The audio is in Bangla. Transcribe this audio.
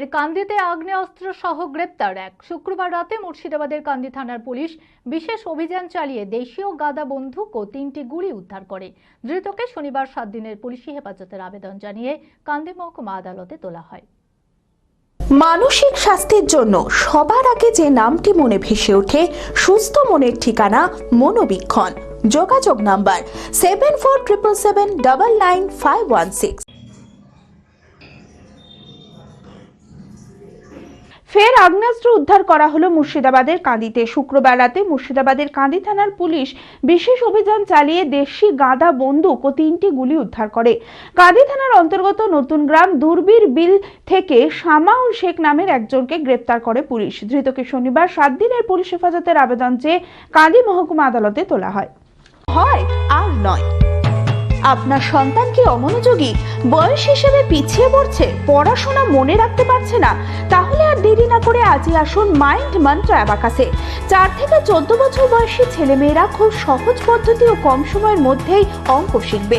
ফের কান্দিতে আগ্নেয়াস্ত্র সহ গ্রেপ্তার এক। শুক্রবার রাতে মুর্শিদাবাদের কান্দি থানার পুলিশ বিশেষ অভিযান চালিয়ে দেশীয় গাদা বন্দুক ও তিনটি গুলি উদ্ধার করে। ধৃতকে শনিবার সাত দিনের পুলিশি হেফাজতের আবেদন জানিয়ে কান্দি মহকুমা আদালতে তোলা হয়। মানসিক স্বাস্থ্যের জন্য সবার আগে যে নামটি মনে ভেসে ওঠে, সুস্থ মনের ঠিকানা মনোবীক্ষণ। যোগাযোগ number seven four triple seven double nine five one six ফের আগ্নেয়াস্ত্র উদ্ধার করা হলো মুর্শিদাবাদের কাঁদিতে। শুক্রবার রাতে মুর্শিদাবাদের কাঁদি থানার পুলিশ বিশেষ অভিযান চালিয়ে দেশি গাঁদা বন্দুক ও তিনটি গুলি উদ্ধার করে। কাঁদি থানার অন্তর্গত নতুন গ্রাম দুর্বির বিল থেকে সামাউল শেখ নামের একজনকে গ্রেপ্তার করে পুলিশ। ধৃতকে শনিবার সাত দিনের পুলিশ হেফাজতের আবেদন চেয়ে কাঁদি মহকুমা আদালতে তোলা হয়। হয় আর নয়। আপনার সন্তান কি অমনোযোগী? বয়স হিসেবে পিছিয়ে পড়ছে? পড়াশোনা মনে রাখতে পারছে না? তাহলে দেরি না করে আজই আসুন মাইন্ড মন্ত্র অ্যাবাকাসে চার থেকে চোদ্দ বছর বয়সী ছেলেমেয়েরা খুব সহজ পদ্ধতি ও কম সময়ের মধ্যেই অঙ্ক শিখবে।